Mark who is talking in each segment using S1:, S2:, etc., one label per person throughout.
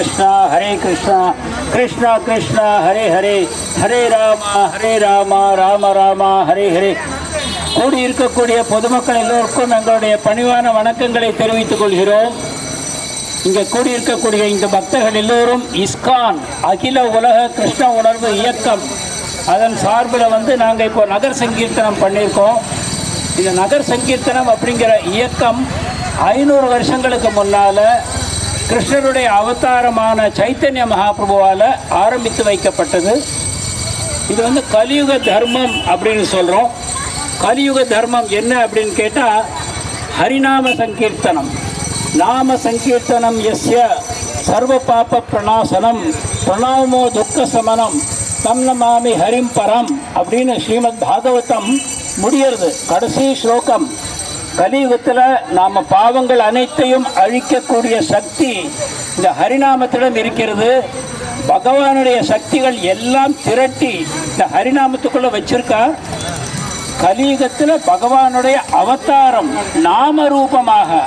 S1: கிருஷ்ணா ஹரே கிருஷ்ணா கிருஷ்ணா கிருஷ்ணா ஹரே ஹரே ஹரே ராமா ஹரே ராமா ராம ராமா ஹரே ஹரே கூடியிருக்கக்கூடிய பொதுமக்கள் எல்லோருக்கும் எங்களுடைய பணிவான வணக்கங்களை தெரிவித்துக் கொள்கிறோம். இங்கே கூடியிருக்கக்கூடிய இந்த பக்தர்கள் எல்லோரும் இஸ்கான் அகில உலக கிருஷ்ண உணர்வு இயக்கம். அதன் சார்பில் வந்து நாங்கள் இப்போ நகர் சங்கீர்த்தனம் பண்ணியிருக்கோம். இந்த நகர் சங்கீர்த்தனம் அப்படிங்கிற இயக்கம் ஐநூறு வருஷங்களுக்கு முன்னால் கிருஷ்ணருடைய அவதாரமான சைத்தன்ய மகாபிரபுவால் ஆரம்பித்து வைக்கப்பட்டது. இது வந்து கலியுக தர்மம் அப்படின்னு சொல்கிறோம் கலியுக தர்மம் என்ன அப்படின்னு கேட்டால் ஹரிநாம சங்கீர்த்தனம். நாம சங்கீர்த்தனம் எஸ்ய சர்வ பாப பிரணாசனம் பிரணாமோ துக்க சமனம் தம் நமாமி ஹரிம் பரம் அப்படின்னு ஸ்ரீமத் பாகவதம் முடியறது. கடைசி ஸ்லோகம். கலியுகத்தில் நாம் பாவங்கள் அனைத்தையும் அழிக்கக்கூடிய சக்தி இந்த ஹரிநாமத்திடம் இருக்கிறது. பகவானுடைய சக்திகள் எல்லாம் திரட்டி இந்த ஹரிநாமத்துக்குள்ளே வச்சிருக்கா? கலியுகத்தில் பகவானுடைய அவதாரம் நாம ரூபமாக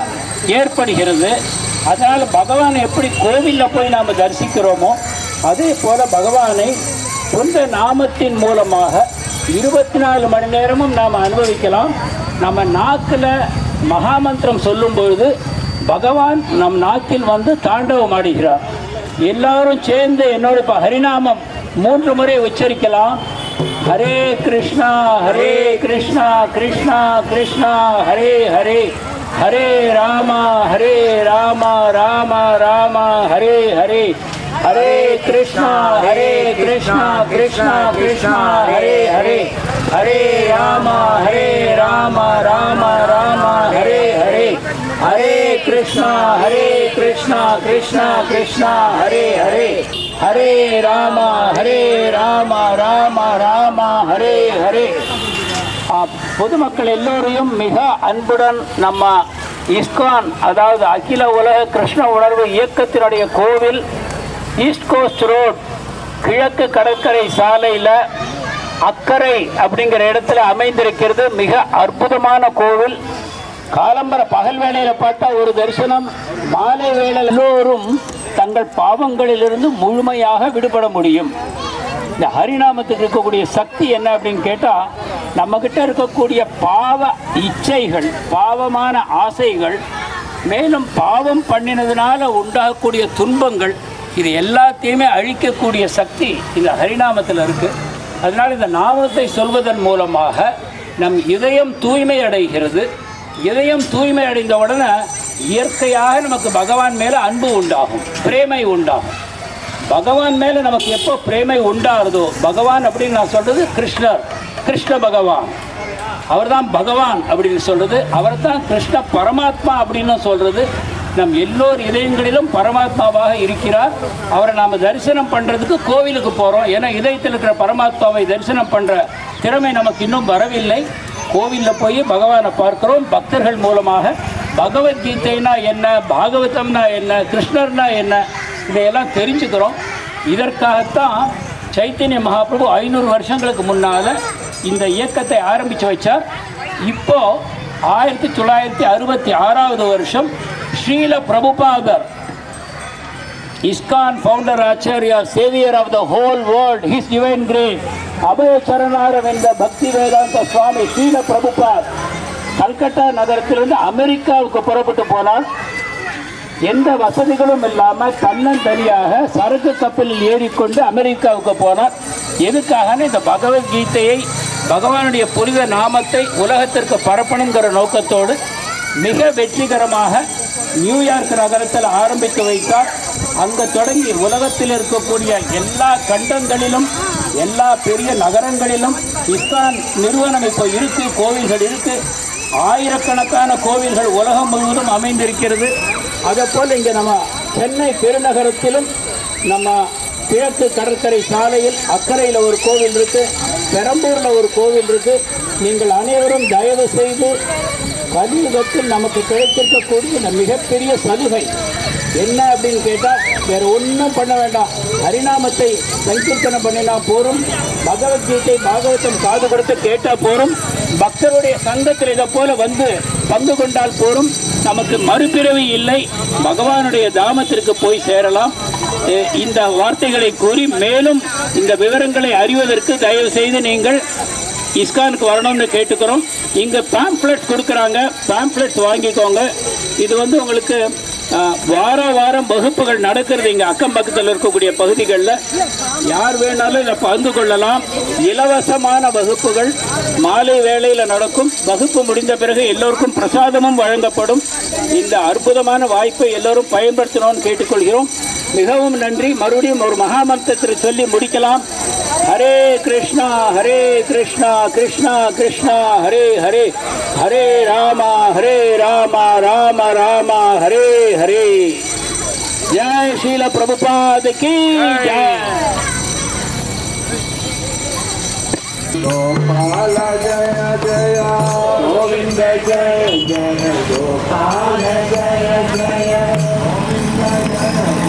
S1: ஏற்படுகிறது. அதனால் பகவான் எப்படி கோவிலில் போய் நாம் தரிசிக்கிறோமோ அதே போல் பகவானை சொந்த நாமத்தின் மூலமாக இருபத்தி நாலு மணி நேரமும் நாம் அனுபவிக்கலாம். நம்ம நாக்கில் மகாமந்திரம் சொல்லும் பொழுது பகவான் நம் நாக்கில் வந்து தாண்டவம் ஆடுகிறார். எல்லாரும் சேர்ந்து என்னோட இப்போ ஹரிநாமம் மூன்று முறை உச்சரிக்கலாம். ஹரே கிருஷ்ணா ஹரே கிருஷ்ணா கிருஷ்ணா கிருஷ்ணா ஹரே ஹரே. ஹரே ராமா ஹரே ராமா ராமா ராமா ஹரே ஹரே. ஹரே கிருஷ்ணா ஹரே கிருஷ்ணா கிருஷ்ணா கிருஷ்ணா ஹரே ஹரே. ஹரே ராமா ஹரே ராமா ராம ராமா ஹரே ஹரே. ஹரே கிருஷ்ணா ஹரே கிருஷ்ணா கிருஷ்ணா கிருஷ்ணா ஹரே ஹரே. ஹரே ராமா ஹரே ராமா ராம ராமா ஹரே ஹரே. பொதுமக்கள் எல்லோரையும் மிக அன்புடன் நம்ம இஸ்கான் அதாவது அகில உலக கிருஷ்ண உணர்வு இயக்கத்தினுடைய கோவில் ஈஸ்ட் கோஸ்ட் ரோட் கிழக்கு கடற்கரை சாலையில் அக்கறை அப்படிங்கிற இடத்துல அமைந்திருக்கிறது. மிக அற்புதமான கோவில். காலம்பர பகல் வேளையில பார்த்தா ஒரு தரிசனம். மாலை வேளையில் எல்லோரும் தங்கள் பாவங்களிலிருந்து முழுமையாக விடுபட முடியும். இந்த ஹரிநாமத்துக்கு இருக்கக்கூடிய சக்தி என்ன அப்படின்னு கேட்டால் நம்மக்கிட்ட இருக்கக்கூடிய பாவ இச்சைகள் பாவமான ஆசைகள் மேலும் பாவம் பண்ணினதுனால உண்டாகக்கூடிய துன்பங்கள் இது எல்லாத்தையுமே அழிக்கக்கூடிய சக்தி இந்த ஹரிநாமத்தில் இருக்குது அதனால் இந்த நாமத்தை சொல்வதன் மூலமாக நம் இதயம் தூய்மை அடைகிறது. இதயம் தூய்மை அடைந்த உடனே இயற்கையாக நமக்கு பகவான் மேலே அன்பு உண்டாகும் பிரேமை உண்டாகும். பகவான் மேலே நமக்கு எப்போ பிரேமை உண்டாகுதோ பகவான் அப்படின்னு நான் சொல்கிறது கிருஷ்ணர் கிருஷ்ண பகவான். அவர்தான் பகவான் அப்படின்னு சொல்கிறது அவர் தான் கிருஷ்ண பரமாத்மா அப்படின்னு சொல்கிறது நம் எல்லோர் இதயங்களிலும் பரமாத்மாவாக இருக்கிறார். அவரை நாம் தரிசனம் பண்ணுறதுக்கு கோவிலுக்கு போகிறோம் ஏன்னா இதயத்தில் இருக்கிற பரமாத்மாவை தரிசனம் பண்ணுற திறமை நமக்கு இன்னும் வரவில்லை. கோவிலில் போய் பகவானை பார்க்கிறோம். பக்தர்கள் மூலமாக பகவத்கீதைனா என்ன பாகவதம்னா என்ன கிருஷ்ணர்னா என்ன இதையெல்லாம் தெரிஞ்சுக்கிறோம். இதற்காகத்தான் சைத்தன்ய மகாபிரபு ஐநூறு வருஷங்களுக்கு முன்னால் இந்த இயக்கத்தை ஆரம்பித்து வச்சார். இப்போது ஆயிரத்தி தொள்ளாயிரத்தி அறுபத்தி ஆறாவது வருஷம் ஸ்ரீல பிரபுபாதர் ISKCON founder acharya saviour of the whole world his divine great Abhay சரணாரம் என்ற பக்தி வேதாந்த சுவாமி ஸ்ரீல பிரபுபாத் கல்கட்டா நகரத்திலிருந்து அமெரிக்காவுக்கு புறப்பட்டு போனார். எந்த வசதிகளும் இல்லாமல் தன்னந்தனியாக சரக்கு கப்பலில் ஏறிக்கொண்டு அமெரிக்காவுக்கு போனார். எதுக்காகனே இந்த பகவத்கீதையை பகவானுடைய புனித நாமத்தை உலகத்திற்கு பரப்பணுங்கிற நோக்கத்தோடு மிக வெற்றிகரமாக நியூயார்க் நகரத்தில் ஆரம்பித்து வைத்தார். அங்கே தொடங்கி உலகத்தில் இருக்கக்கூடிய எல்லா கண்டங்களிலும் எல்லா பெரிய நகரங்களிலும் இஸ்லான் நிறுவனம் இப்போ இருக்கு கோவில்கள் இருக்கு. ஆயிரக்கணக்கான கோவில்கள் உலகம் முழுவதும் அமைந்திருக்கிறது. அதேபோல் இங்கே நம்ம சென்னை பெருநகரத்திலும் நம்ம கிழக்கு கடற்கரை சாலையில் அக்கறையில் ஒரு கோவில் இருக்குது பெரம்பூரில் ஒரு கோவில் இருக்குது நீங்கள் அனைவரும் தயவு செய்து கலியுகத்தில் நமக்கு கிடைத்திருக்கக்கூடிய இந்த மிகப்பெரிய சலுகை. என்ன அப்படின்னு கேட்டால் வேற ஒன்றும் பண்ண வேண்டாம். ஹரிநாமத்தை சங்கீர்த்தனம் பண்ணினா போரும். பகவத்கீதை பாகவதம் காது கொடுத்து கேட்டால் போரும். பக்தருடைய சங்கத்தில் இதை போல வந்து பங்கு கொண்டால் போரும். நமக்கு மறுபிறவி இல்லை. பகவானுடைய தாமத்திற்கு போய் சேரலாம். இந்த வார்த்தைகளை கூறி மேலும் இந்த விவரங்களை அறிவதற்கு தயவு செய்து நீங்கள் இஸ்கானுக்கு வரணும்னு கேட்டுக்கிறோம். இங்கே பேம்ப்ளெட்ஸ் கொடுக்குறாங்க. பேம்ப்ளெட்ஸ் வாங்கிக்கோங்க. இது வந்து உங்களுக்கு வார வாரம் வகுப்புகள் நடக்கிறது இங்கே அக்கம் பக்கத்தில் இருக்கக்கூடிய பகுதிகளில். யார் வேணாலும் இதை பங்கு கொள்ளலாம். இலவசமான வகுப்புகள் மாலை வேளையில் நடக்கும். வகுப்பு முடிந்த பிறகு எல்லோருக்கும் பிரசாதமும் வழங்கப்படும். இந்த அற்புதமான வாய்ப்பை எல்லோரும் பயன்படுத்தணும்னு கேட்டுக்கொள்கிறோம். மிகவும் நன்றி. மறுபடியும் ஒரு மகாமந்திரத்தில் சொல்லி முடிக்கலாம். हरे कृष्णा हरे कृष्णा कृष्णा कृष्णा, हरे हरे हरे रामा हरे रामा, राम, रामा, हरे हरे। जय शील प्रभुपाद की जय।
S2: गोपाल जय जय, गोविंद जय जय, गोपाल जय जय
S3: गोविंद जय जय।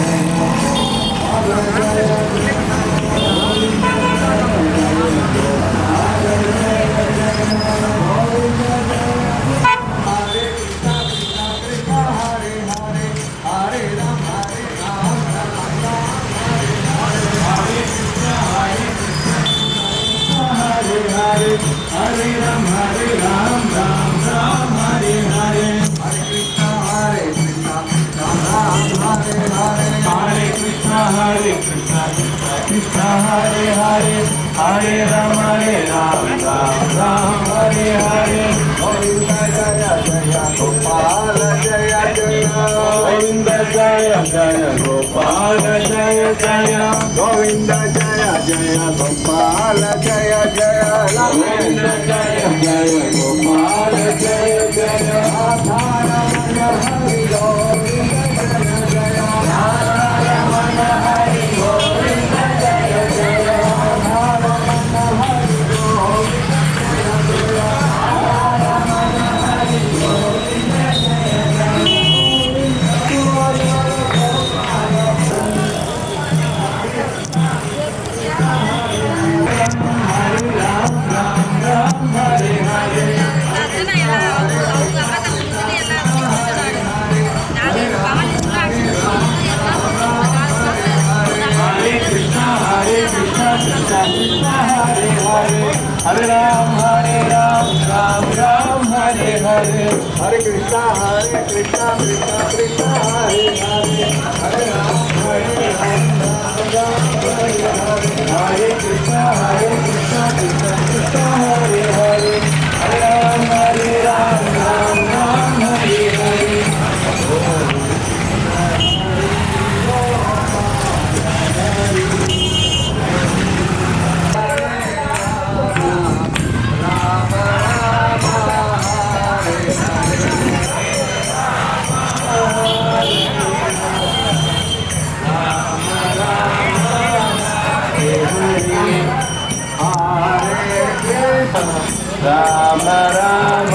S3: Krishna Hare Hare, Hare Ram, Hare Ram, Ram Ram, Hare Hare.
S2: Govind जय जय गोपाल जय जय
S3: Govinda Jaya Jaya Gopal Jaya Jaya
S2: Govind जय जय गोपाल जय जय
S3: Govinda Jaya
S4: Ram Ram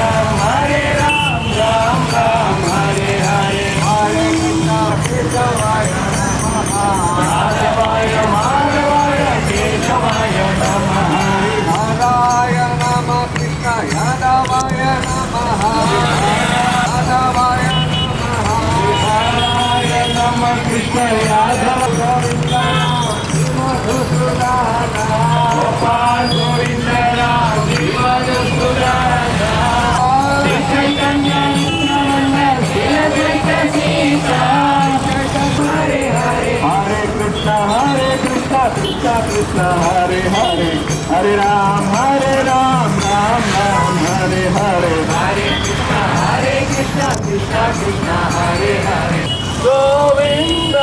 S2: Krishna, Hare Hare. हरे राम हरे राम राम राम, हरे हरे। हरे कृष्ण हरे कृष्ण कृष्ण कृष्ण, हरे हरे।
S3: गोविंद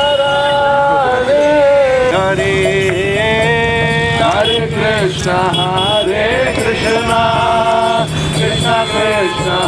S3: हरे हरे।
S2: हरे कृष्ण हरे Krishna.
S3: Krishna Krishna.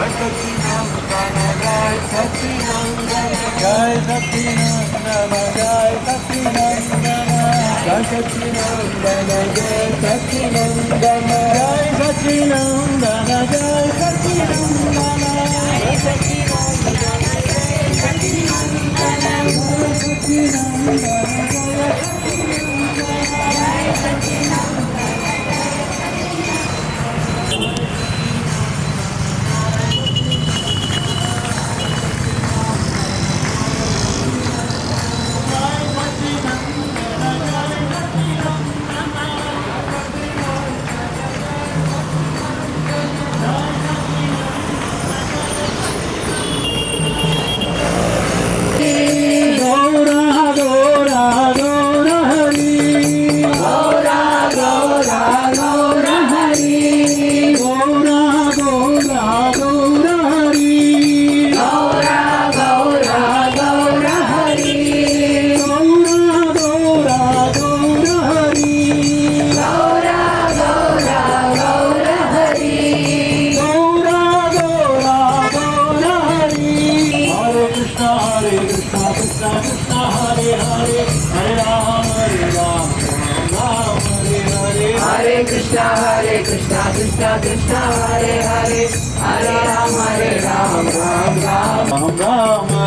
S3: Jai Satinandana, Jai Satinandana, Jai Satinandana, Jai Satinandana, Jai Satinandana, Jai Satinandana, Jai Satinandana, Jai Satinandana, Jai Satinandana, Jai Satinandana,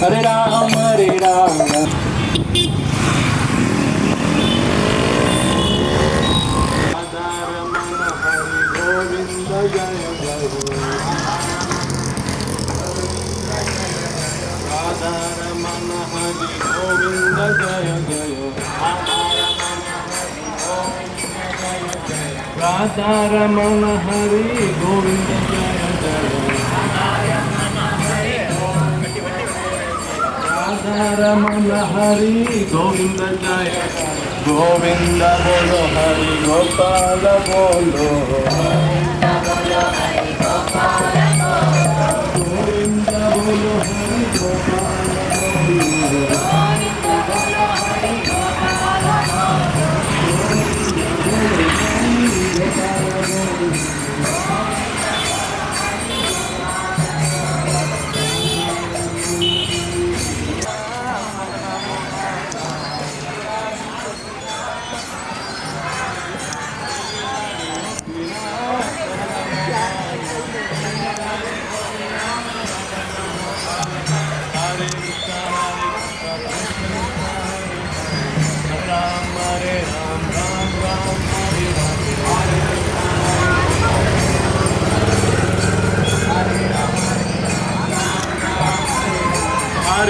S3: हरे राम हरे राम। హరి గోవింద జయ। గోవింద బోలో హరి గోపాల బోలో। Govinda Gopala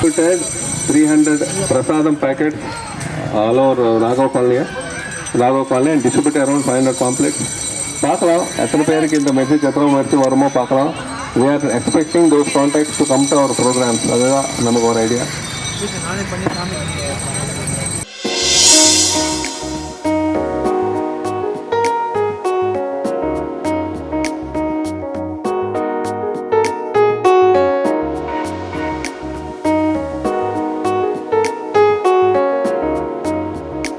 S5: 300 prasadam packets all over Raghav Colony. Raghav Colony and distributed around 500 complex. பார்க்கலாம் எத்தனை பேருக்கு இந்த message எத்தனை முயற்சி வருமோ பார்க்கலாம் we are expecting those contacts to come to our programmes அதுதான் நமக்கு ஒரு ஐடியா